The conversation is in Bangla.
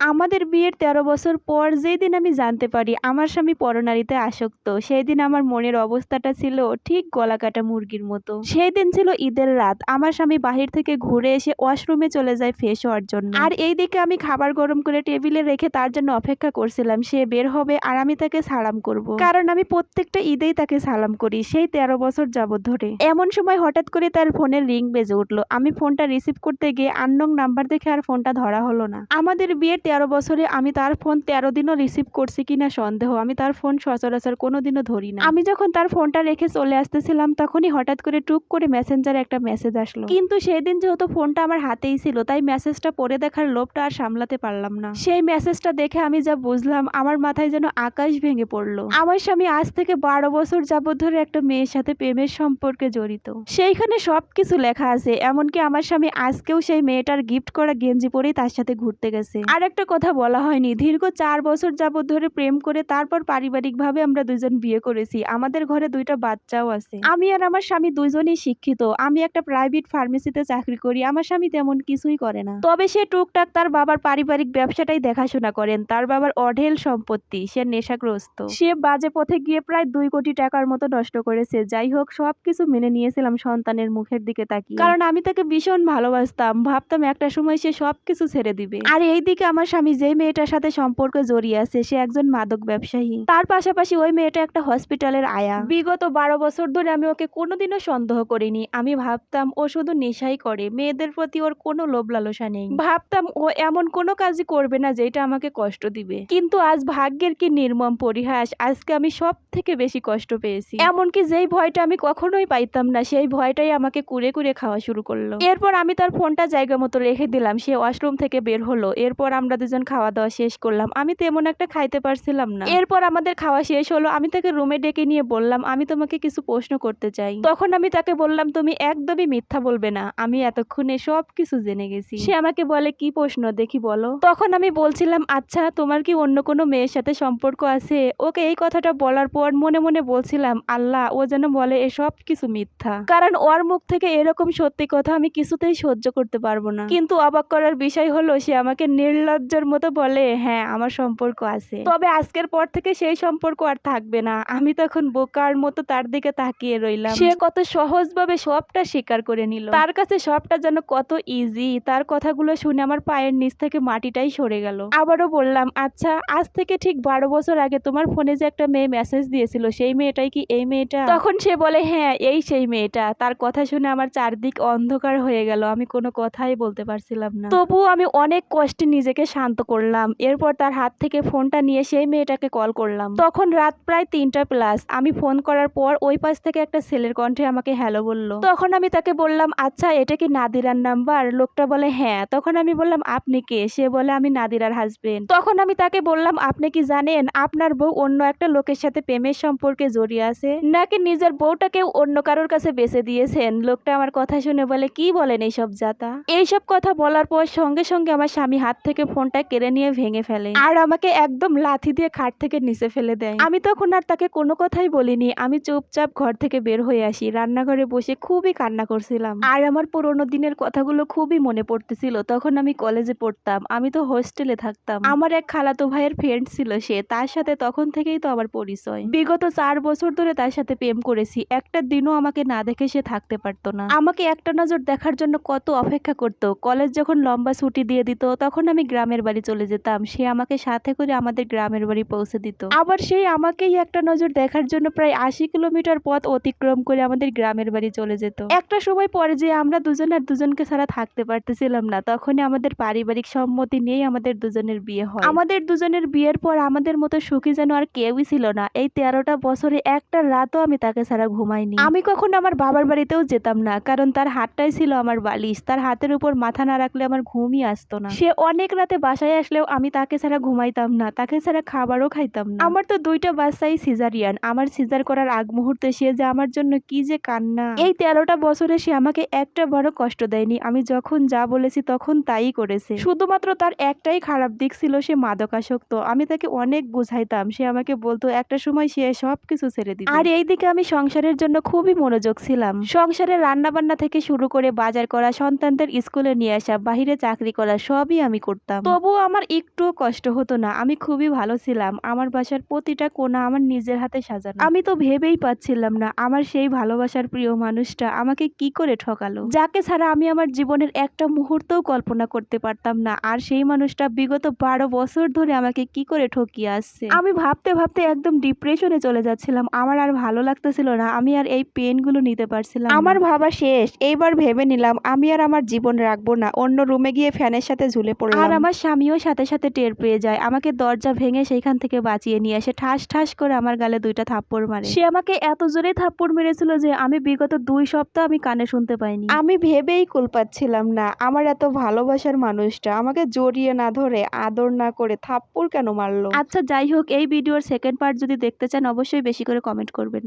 আমাদের বিয়ের তেরো বছর পর যেই দিন আমি জানতে পারি আমার স্বামী পরনারীতে আসক্ত সেই দিন আমার মনের অবস্থাটা ছিল ঠিক গলা কাটা মুরগির মতো। সেই দিন ছিল ঈদের রাত, আমার স্বামী বাহির থেকে ঘুরে এসে ওয়াশরুমে চলে যায় ফ্রেশ হওয়ার জন্য। আর এই দিকে আমি খাবার গরম করে টেবিলে রেখে তার জন্য অপেক্ষা করছিলাম, সে বের হবে আর আমি তাকে সালাম করব। কারণ আমি প্রত্যেকটা ঈদেই তাকে সালাম করি সেই তেরো বছর যাবৎ ধরে। এমন সময় হঠাৎ করে তার ফোনের রিং বেজে উঠল। আমি ফোনটা রিসিভ করতে গিয়ে আননোং নাম্বার দেখে আর ফোনটা ধরা হলো না। আমাদের বিয়ের তেরো বছরে আমি তার ফোন তেরো দিনও রিসিভ করছি কিনা সন্দেহ। আমি তার ফোন সচরাচর কোনোদিনও ধরি না। আমি যখন তার ফোনটা রেখে চলে আসতেছিলাম, তখনই হঠাৎ করে টুক করে মেসেঞ্জারে একটা মেসেজ আসলো। কিন্তু সেদিন যেহেতু ফোনটা আমার হাতেই ছিল, তাই মেসেজটা পড়ে দেখার লোভটা আর সামলাতে পারলাম না। সেই মেসেজটা দেখে আমি যা বুঝলাম, আমার মাথায় যেন আকাশ ভেঙে পড়ল। আমার স্বামী আজ থেকে বারো বছর যাবত ধরে একটা মেয়ের সাথে প্রেমের সম্পর্কে জড়িত। সেইখানে সবকিছু লেখা আছে, এমনকি আমার স্বামী আজকেও সেই মেয়েটার গিফট করা গেঞ্জি পরেই তার সাথে ঘুরতে গেছে। আর একটা কথা বলা হয়নি। দীর্ঘ চার বছর যাবত ধরে প্রেম করে তারপর পারিবারিকভাবে আমরা দুজন বিয়ে করেছি। আমাদের ঘরে দুইটা বাচ্চাও আছে। আমি আর আমার স্বামী দুইজনই শিক্ষিত। আমি একটা প্রাইভেট ফার্মেসিতে চাকরি করি। আমার স্বামী তেমন কিছুই করে না। তবে সে টুকটাক তার বাবার পারিবারিক ব্যবসাটাই দেখাশোনা করেন। তার বাবার অঢেল সম্পত্তি। সে নেশাগ্রস্ত। সে বাজে পথে গিয়ে প্রায় দুই কোটি টাকার মতো নষ্ট করেছে। যাই হোক, সবকিছু মেনে নিয়েছিলাম সন্তানের মুখের দিকে তাকিয়ে। কারণ আমি তাকে ভীষণ ভালোবাসতাম। ভাবতাম একটা সময় সে সবকিছু ছেড়ে দিবে। আর এইদিকে আমার স্বামী যেই মেয়েটার সাথে সম্পর্ক জড়িয়ে আছে, সে একজন মাদক ব্যবসায়ী। তার পাশাপাশি ওই মেয়েটা একটা হসপিটালের আয়া। বিগত বারো বছর ধরে আমি ওকে কোনোদিনও সন্দেহ করিনি। আমি ভাবতাম ও শুধু নেশাই করে। মেয়েদের প্রতি ওর কোনো লোভ লালসা নেই। ভাবতাম ও এমন কোনো কাজই করবে না যেটা আমাকে কষ্ট দিবে। কিন্তু আজ ভাগ্যের কি নির্মম পরিহাস, আজকে আমি সব থেকে বেশি কষ্ট পেয়েছি। এমনকি যেই ভয়টা আমি কখনোই পাইতাম না, সেই ভয়টাই আমাকে কুড়ে কুড়ে খাওয়া শুরু করল। এরপর আমি তার ফোনটা জায়গা মতো রেখে দিলাম। সে ওয়াশরুম থেকে বের হলো। এরপর আমরা দুজন খাওয়া দাওয়া শেষ করলাম। আমি তো এমন একটা খাইতে পারছিলাম না। এরপর আমাদের খাওয়া শেষ হলো। আমি তাকে রুমে ডেকে নিয়ে বললাম, আমি তোমাকে কিছু প্রশ্ন করতে চাই। তখন আমি তাকে বললাম, তুমি একদমই মিথ্যা বলবে না। আমি এতক্ষণে সব কিছু জেনে গেছি। সে আমাকে বলে, কি প্রশ্ন? দেখি বলো। তখন আমি বলছিলাম আচ্ছা তোমার কি অন্য কোনো মেয়ের সাথে সম্পর্ক আছে? ওকে এই কথাটা বলার পর মনে মনে বলছিলাম, আল্লাহ, ও যেন বলে এসব কিছু মিথ্যা। কারণ ওর মুখ থেকে এরকম সত্যি কথা আমি কিছুতেই সহ্য করতে পারব না। কিন্তু অবাক করার বিষয় হলো, সে আমাকে নির্লজ্জের মতো বলে হ্যাঁ আমার সম্পর্ক আছে। তবে আজকের পর থেকে সেই সম্পর্ক আর থাকবে না। আমি তখন বোকার মতো তার দিকে তাকিয়ে রইলাম। সে কত সহজভাবে সবটা স্বীকার করে নিল। তার কাছে সবটা যেন কত ইজি তার কথাগুলো শুনে আমার পায়ের নিচ থেকে মাটিটাই সরে গেল। আবারও বললাম আচ্ছা আজ থেকে ঠিক বারো বছর আগে তোমার ফোনে যে একটা মেয়ে মেসেজ দিয়েছিল, সেই মেয়েটাই কি এই মেয়েটা? তখন সে বলে হ্যাঁ এই সেই মেয়েটা। তার কথা শুনে আমার চারদিক অন্ধকার হয়ে গেল। আমি কোনো কথাই বলতে পারছিলাম না। তবুও আমি অনেক কষ্টে নিজেকে শান্ত করলাম। এরপর তার হাত থেকে ফোনটা নিয়ে সেই মেয়েটাকে কল করলাম। তখন রাত প্রায় তিনটা প্লাস আমি ফোন করার পর ওই পাশ থেকে একটা ছেলের কণ্ঠে আমাকে হ্যালো বলল। তখন আমি তাকে বললাম আচ্ছা এটা কি নাদিরার নাম্বার লোকটা বলে হ্যাঁ। তখন আমি বললাম, আপনি কে? সে বলে, আমি নাদিরার হাজবেন্ড তখন আমি তাকে বললাম, আপনি কি জানেন, আপনার বউ অন্য একটা লোকের সাথে প্রেমের সম্পর্কে জড়িয়ে আছে? নাকি নিজের বউটাকেও অন্য কারোর কাছে বেঁচে দিয়েছেন? লোকটা আমার কথা শুনে বলে, কি বলেন এইসব জাতা? এইসব কথা বলার পর সঙ্গে সঙ্গে আমার স্বামী হাত থেকে ফোনটা কেড়ে নিয়ে ভেঙে ফেলে। আর আমাকে একদম লাথি দিয়ে খাট থেকে নিচে ফেলে দেয়। আমি তখন আর তাকে কোনো কথাই বলিনি। আমি চুপচাপ ঘর থেকে বের হয়ে আসি। রান্নাঘরে বসে খুবই কান্না করছিলাম। আর আমার পুরোনো দিনের কথাগুলো খুবই মনে পড়তেছিল। তখন আমি কলেজে পড়তাম। আমি তো হোস্টেলে থাকতাম। আমার এক খালাতো ভাইয়ের ফ্রেন্ড ছিল সে। তার সাথে তখন থেকেই তো আমার পরিচয়। বিগত চার বছর ধরে তার সাথে প্রেম করেছি। একটা দিনও আমাকে না দেখে সে থাকতে পারতো না। আমাকে একটা নজর দেখার জন্য কত অপেক্ষা করতো। কলেজ যখন লম্বা ছুটি দিয়ে দিত, তখন আমি গ্রামের বাড়ি চলে যেতাম, সে আমাকে সাথে করে আমাদের গ্রামের বাড়ি পৌঁছে দিত। আবার সেই আমাকেই একটা নজর দেখার জন্য প্রায় আশি কিলোমিটার পথ অতিক্রম করে আমাদের গ্রামের বাড়ি চলে যেত। একটা সময় পরে যে আমরা দুজন আর দুজনকে ছাড়া থাকতে পারতেছিলাম না, তখনই আমাদের পারিবারিক সম্মতি নিয়েই আমাদের দুজনের বিয়ে হয়। আমাদের দুজনের বিয়ের পর আমাদের মতো সুখী যেন আর কেউই ছিল না, এই তেরোটা বছরে একটা রাতও আমি তাকে ছাড়া ঘুমাইনি। আমি কখনো আমার বাবার বাড়িতেও যেতাম না, কারণ তার হাতটাই ছিল আমার বালিশ, তার হাতের উপর মাথা না রাখলে আমার ঘুমই আসতো না। সে অনেক রাতে বাসায় আসলেও আমি তাকে ছাড়া ঘুমাইতাম না তাকে ছাড়া খাবারও খাইতাম না। আমার তো দুইটা বাচ্চাই সিজারিয়ান আমার সিজার করার আগ মুহূর্তে সে যে আমার জন্য কি যে কান্না। এই তেরোটা বছরে সে আমাকে একটা বড় কষ্ট দেয়নি আমি যখন যা বলেছি তখন তাই করেছে। শুধুমাত্র তার একটাই খারাপ দিক ছিল সে মাদকাসক্ত আমি তাকে অনেক বুঝাইতাম সে আমাকে বলতো একটা সময় সে সব কিছু ছেড়ে দিবে। আর এই দিকে আমি সংসারের জন্য খুবই মনোযোগ ছিলাম। সংসারের রান্না বান্না থেকে শুরু করে বাজার করা সন্তানদের স্কুলে নিয়ে আসা বাহিরে চাকরি করা সবই আমি করতাম। তবুও আমার একটুও কষ্ট হতো না। আমি খুবই ভালো ছিলাম। আমার বাসার প্রতিটা কোণা আমার নিজের হাতে সাজানো। আমি তো ভেবেই পাচ্ছিলাম না, আমার সেই ভালোবাসার প্রিয় মানুষটা আমাকে কি করে ঠকালো? যাকে ছাড়া আমি আমার জীবনের একটা মুহূর্তও কল্পনা করতে পারতাম না। আর সেই মানুষটা বিগত বারো বছর ধরে আমাকে কি করে ঠকিয়ে আসছে? আমি ভাবতে ভাবতে একদম ডিপ্রেশনে চলে যাচ্ছিলাম। আমার আর ভালো লাগতেছিল না। আমি আর এই পেনগুলো নিতে পারছিলাম আমার ভাবা শেষ। এইবার ভেবে নিলাম, আমি আর আমার জীবন রাখব না। অন্য রুমে গিয়ে ফ্যানের সাথে ঝুলে পড়লাম। আর আমার স্বামীও সাথে সাথে টের পেয়ে যায়। আমাকে দরজা ভেঙে সেইখান থেকে বাঁচিয়ে নিয়ে আসে। ঠাস ঠাস করে আমার গালে দুইটা থাপ্পড় মারে। সে আমাকে এত জোরে থাপ্পড় মেরেছিল যে আমি বিগত দুই সপ্তাহ আমি কানে শুনতে পাইনি। আমি ভেবেই কুল পাচ্ছিলাম না আমার এত ভালোবাসার মানুষটা আমাকে জড়িয়ে না ধরে আদর না করে থাপ্পড় কেন মারলো? আচ্ছা যাই হোক এই ভিডিওর সেকেন্ড পার্ট যদি দেখতে চান অবশ্যই বেশি করে কমেন্ট করবেন।